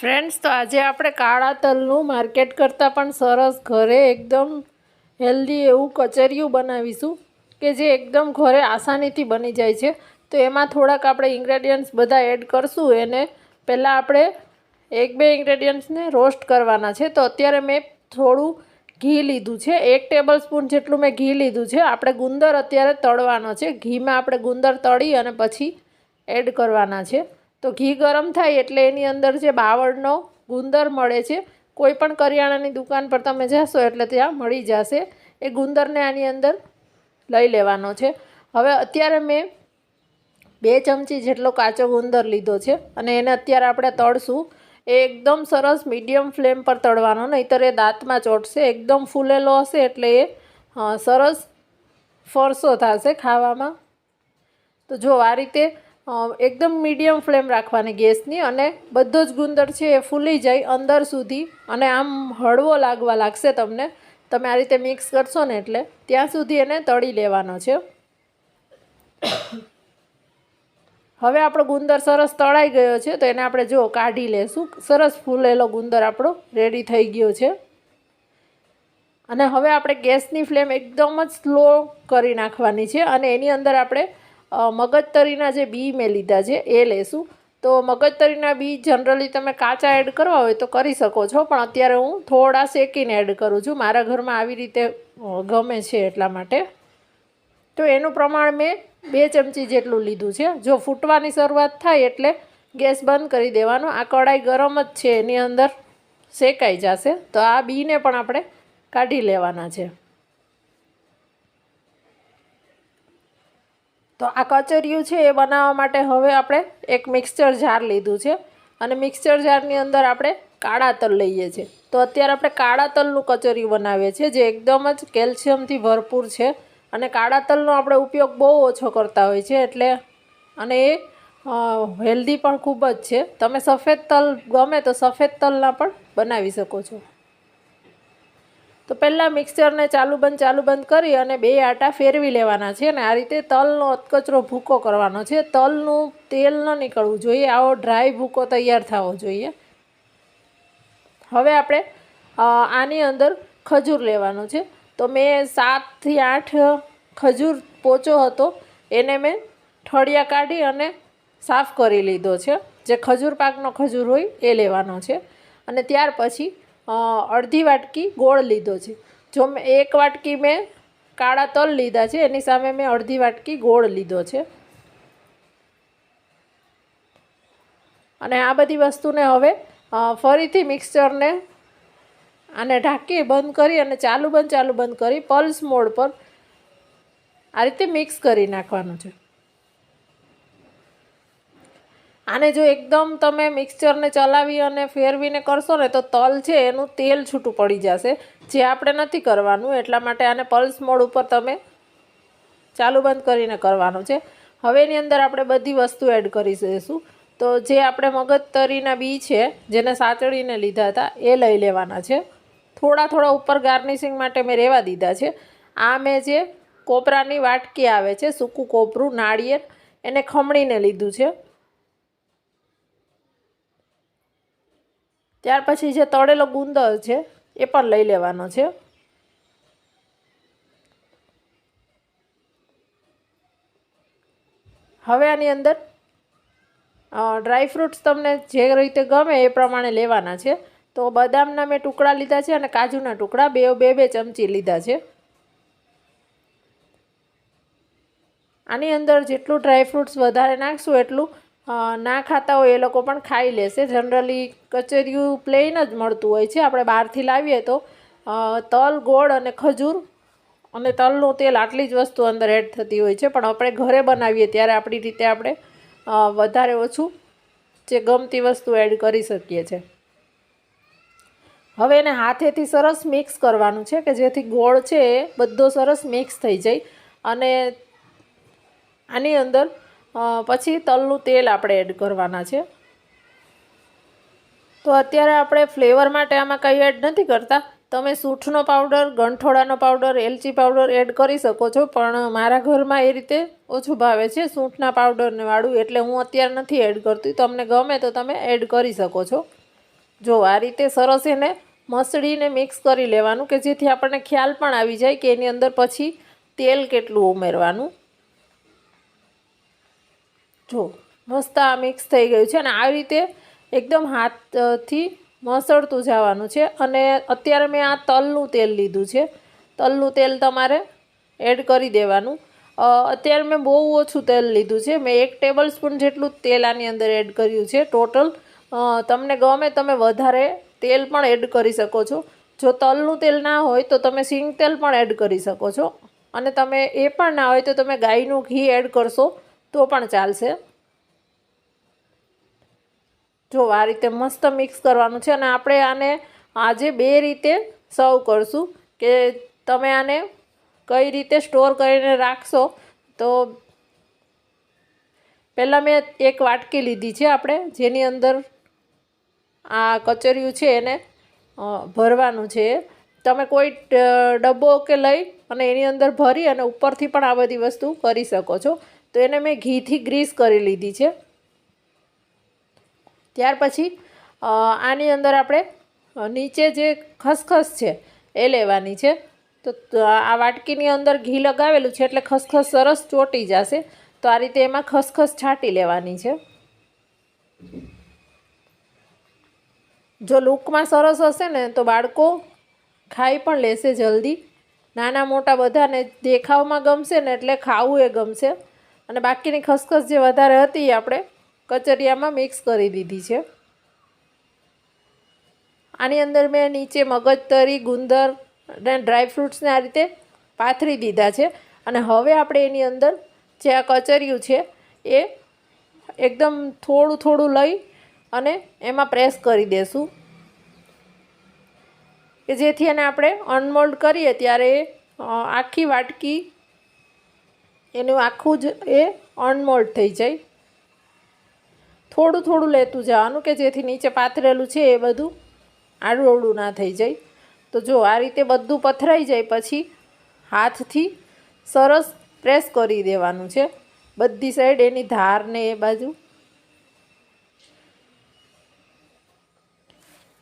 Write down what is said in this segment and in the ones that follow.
Friends તો આજે આપણે કાળા તલનું માર્કેટ કરતાં પણ સરસ ઘરે એકદમ હેલ્ધી એવું કચરિયું બનાવીશું કે જે એકદમ ઘરે આસાનીથી બની જાય છે. તો એમાં થોડાક આપણે ઇન્ગ્રેડિયન્ટ્સ બધા એડ કરશું. એને પહેલાં આપણે એક બે ઇન્ગ્રેડિયન્ટ્સને રોસ્ટ કરવાના છે. તો અત્યારે મેં થોડું ઘી લીધું છે. એક ટેબલ સ્પૂન જેટલું મેં ઘી લીધું છે. આપણે ગુંદર અત્યારે તળવાનો છે. ઘીમાં આપણે ગુંદર તળી અને પછી એડ કરવાના છે. તો ઘી ગરમ થાય એટલે એની અંદર જે બાવળનો ગુંદર મળે છે, કોઈ પણ કરિયાણાની દુકાન પર તમે જશો એટલે ત્યાં મળી જશે. એ ગુંદરને આની અંદર લઈ લેવાનો છે. હવે અત્યારે મેં બે ચમચી જેટલો કાચો ગુંદર લીધો છે અને એને અત્યારે આપણે તળશું. એ એકદમ સરસ મીડિયમ ફ્લેમ પર તળવાનો, નહીંતર એ દાંતમાં ચોટશે, એકદમ ફૂલેલો હશે એટલે એ સરસ ફરસો થશે ખાવામાં. તો જો આ રીતે એકદમ મીડિયમ ફ્લેમ રાખવાની ગેસની અને બધો જ ગુંદર છે એ ફૂલી જાય અંદર સુધી અને આમ હળવો લાગવા લાગશે તમને. તમે આ રીતે મિક્સ કરશો ને એટલે ત્યાં સુધી એને તળી લેવાનો છે. હવે આપણો ગુંદર સરસ તળાઈ ગયો છે તો એને આપણે જો કાઢી લેશું. સરસ ફૂલેલો ગુંદર આપણો રેડી થઈ ગયો છે. અને હવે આપણે ગેસની ફ્લેમ એકદમ જ સ્લો કરી નાખવાની છે અને એની અંદર આપણે મગજતરીના જે બી મેં લીધા છે, એ લેશું. તો મગજતરીના બી જનરલી તમે કાચા એડ કરવા હોય તો કરી શકો છો, પણ અત્યારે હું થોડા શેકીને એડ કરું છું. મારા ઘરમાં આવી રીતે ગમે છે એટલા માટે. તો એનું પ્રમાણ મેં બે ચમચી જેટલું લીધું છે. જો ફૂટવાની શરૂઆત થાય એટલે ગેસ બંધ કરી દેવાનો. આ કઢાઈ ગરમ જ છે, એની અંદર શેકાઈ જશે. તો આ બીને પણ આપણે કાઢી લેવાના છે. તો આ કચરિયું છે, એ બનાવવા માટે હવે આપણે એક મિક્સચર જાર લીધું છે. અને મિક્સચર જારની અંદર આપણે કાળા તલ લઈએ છીએ. તો અત્યારે આપણે કાળા તલનું કચરિયું બનાવીએ છીએ, જે એકદમ જ કેલ્શિયમથી ભરપૂર છે. અને કાળા તલનો આપણે ઉપયોગ બહુ ઓછો કરતા હોય છે, એટલે અને એ હેલ્ધી પણ ખૂબ જ છે. તમે સફેદ તલ ગમે તો સફેદ તલના પણ બનાવી શકો છો. તો પહેલાં મિક્સરને ચાલુ બંધ ચાલુ બંધ કરી અને બે આટા ફેરવી લેવાના છે અને આ રીતે તલનો અતકચરો ભૂકો કરવાનો છે. તલનું તેલ ન નીકળવું જોઈએ, આવો ડ્રાય ભૂકો તૈયાર થવો જોઈએ. હવે આપણે આની અંદર ખજૂર લેવાનું છે. તો મેં સાતથી આઠ ખજૂર પોચો હતો, એને મેં ઠળિયા કાઢી અને સાફ કરી લીધો છે. જે ખજૂર પાકનો ખજૂર હોય એ લેવાનો છે. અને ત્યાર પછી અડધી વાટકી ગોળ લીધો છે. જો મેં એક વાટકી મેં કાળા તલ લીધા છે, એની સામે મેં અડધી વાટકી ગોળ લીધો છે. અને આ બધી વસ્તુને હવે ફરીથી મિક્સચરને આને ઢાંકી બંધ કરી અને ચાલુ બંધ ચાલુ બંધ કરી પલ્સ મોડ પર આ રીતે મિક્સ કરી નાખવાનું છે. આને જો એકદમ તમે મિક્સચરને ચલાવી અને ફેરવીને કરશો ને, તો તલ છે એનું તેલ છૂટું પડી જશે. જે આપણે નથી કરવાનું, એટલા માટે આને પલ્સ મોડ ઉપર તમે ચાલુ બંધ કરીને કરવાનું છે. હવે એની અંદર આપણે બધી વસ્તુ એડ કરી દઈશું તો જે આપણે મગજતરીના બી છે, જેને સાચડીને લીધા હતા, એ લઈ લેવાના છે. થોડા થોડા ઉપર ગાર્નિશિંગ માટે મેં રહેવા દીધા છે. આ મેં જે કોપરાની વાટકી આવે છે, સૂકું કોપરું, નાળિયેર, એને ખમણીને લીધું છે. ત્યાર પછી જે તળેલો ગુંદર છે, એ પણ લઈ લેવાનો છે. હવે આની અંદર ડ્રાય ફ્રૂટ્સ તમને જે રીતે ગમે એ પ્રમાણે લેવાના છે. તો બદામના મેં ટુકડા લીધા છે અને કાજુના ટુકડા બે બે બે ચમચી લીધા છે. આની અંદર જેટલું ડ્રાય ફ્રૂટ્સ વધારે નાખશું, એટલું ના ખાતા હોય એ લોકો પણ ખાઈ લેશે જનરલી કચેરીયું પ્લેન જ મળતું હોય છે. આપણે બહારથી લાવીએ તો તલ, ગોળ અને ખજૂર અને તલનું તેલ આટલી જ વસ્તુ અંદર એડ થતી હોય છે. પણ આપણે ઘરે બનાવીએ ત્યારે આપણી રીતે આપણે વધારે ઓછું જે ગમતી વસ્તુ એડ કરી શકીએ છીએ હવે એને હાથેથી સરસ મિક્સ કરવાનું છે કે જેથી ગોળ છે એ બધો સરસ મિક્સ થઈ જાય અને આની અંદર પછી તલનું તેલ આપણે એડ કરવાના છે. તો અત્યારે આપણે ફ્લેવર માટે આમાં કંઈ એડ નથી કરતા. તમે સૂંઠનો પાવડર, ગંઠોળાનો પાવડર, એલચી પાવડર એડ કરી શકો છો, પણ મારા ઘરમાં એ રીતે ઓછું ભાવે છે. સૂંઠના પાવડરને વાળું એટલે હું અત્યારે નથી એડ કરતી. તમને ગમે તો તમે એડ કરી શકો છો. જો આ રીતે સરસ એને મસળીને મિક્સ કરી લેવાનું કે જેથી આપણને ખ્યાલ પણ આવી જાય કે એની અંદર પછી તેલ કેટલું ઉમેરવાનું. જો, મસ્ત આ મિક્સ થઈ ગયું છે અને આવી રીતે એકદમ હાથથી મસળતું જવાનું છે અને અત્યારે મેં આ તલનું તેલ લીધું છે. તલનું તેલ તમારે એડ કરી દેવાનું. અત્યારે મેં બહુ ઓછું તેલ લીધું છે. મેં એક ટેબલ સ્પૂન જેટલું તેલ આની અંદર એડ કર્યું છે ટોટલ તમને ગમે તમે વધારે તેલ પણ એડ કરી શકો છો. જો તલનું તેલ ના હોય તો તમે સિંગ તેલ પણ એડ કરી શકો છો. અને તમે એ પણ ના હોય તો તમે ગાયનું ઘી એડ કરશો. તો પણ ચાલશે. જો આ રીતે મસ્ત મિક્સ કરવાનું છે અને આપણે આને આજે બે રીતે સર્વ કરશું કે તમે આને કઈ રીતે સ્ટોર કરીને રાખશો. તો પહેલાં મેં એક વાટકી લીધી છે આપણે, જેની અંદર આ કચરિયું છે એને ભરવાનું છે. તમે કોઈ ડબ્બો કે લઈ અને એની અંદર ભરી અને ઉપરથી પણ આ બધી વસ્તુ કરી શકો છો. તો એને મેં ઘીથી ગ્રીસ કરી લીધી છે. ત્યાર પછી આની અંદર આપણે નીચે જે ખસખસ છે, એ લેવાની છે. તો, આ વાટકીની અંદર ઘી લગાવેલું છે એટલે ખસખસ સરસ ચોટી જશે. તો આ રીતે એમાં ખસખસ છાંટી લેવાની છે. જો લૂકમાં સરસ હશે ને, તો બાળકો ખાઈ પણ લેશે જલ્દી. નાના મોટા બધાને દેખાવમાં ગમશે ને એટલે ખાવું એ ગમશે. અને બાકીની ખસખસ જે વધારે હતી એ આપણે કચરિયામાં મિક્સ કરી દીધી છે. આની અંદર મેં નીચે મગજતરી ગુંદર અને ડ્રાયફ્રૂટ્સને આ રીતે પાથરી દીધા છે. અને હવે આપણે એની અંદર જે આ કચરિયું છે એ એકદમ થોડું થોડું લઈ અને એમાં પ્રેસ કરી દેશું. કે જેથી એને આપણે અનમોલ્ડ કરીએ ત્યારે આખી વાટકી એનું આખું જ એ અનમોલ્ડ થઈ જાય. થોડું થોડું લેતું જવાનું કે જેથી નીચે પાથરેલું છે એ બધું આડું ના થઈ જાય. તો જો આ રીતે બધું પથરાઈ જાય પછી હાથથી સરસ પ્રેસ કરી દેવાનું છે. બધી સાઈડ એની ધારને એ બાજુ.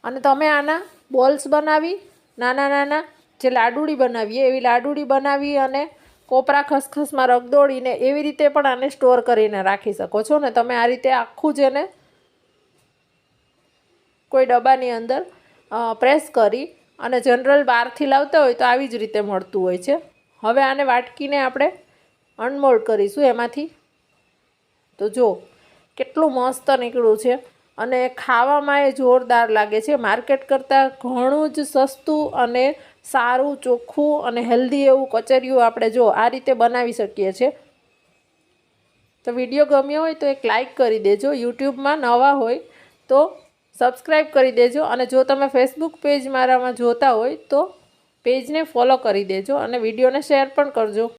અને તમે આના બોલ્સ બનાવી, નાના નાના જે લાડુડી બનાવીએ, એવી લાડુડી બનાવી અને કોપરા ખસખસમાં રગદોળીને એવી રીતે પણ આને સ્ટોર કરીને રાખી શકો છો ને તમે આ રીતે આખું જ એને કોઈ ડબ્બાની અંદર પ્રેસ કરી અને જનરલ બહારથી લાવતા હોય તો આવી જ રીતે મળતું હોય છે. હવે આને વાટકીને આપણે અનમોલ્ડ કરીશું એમાંથી. તો જો, કેટલું મસ્ત નીકળ્યું છે અને ખાવામાં એ જોરદાર લાગે છે. માર્કેટ કરતાં ઘણું જ સસ્તું અને સારું, ચોખ્ખું અને હેલ્ધી એવું કચરિયું આપણે જો આ રીતે બનાવી શકીએ છીએ. તો વીડિયો ગમ્યો હોય તો એક લાઇક કરી દેજો. યુટ્યુબમાં નવા હોય તો સબસ્ક્રાઈબ કરી દેજો. અને જો તમે ફેસબુક પેજ મારામાં જોતા હોય તો પેજને ફોલો કરી દેજો અને વિડીયોને શેર પણ કરજો.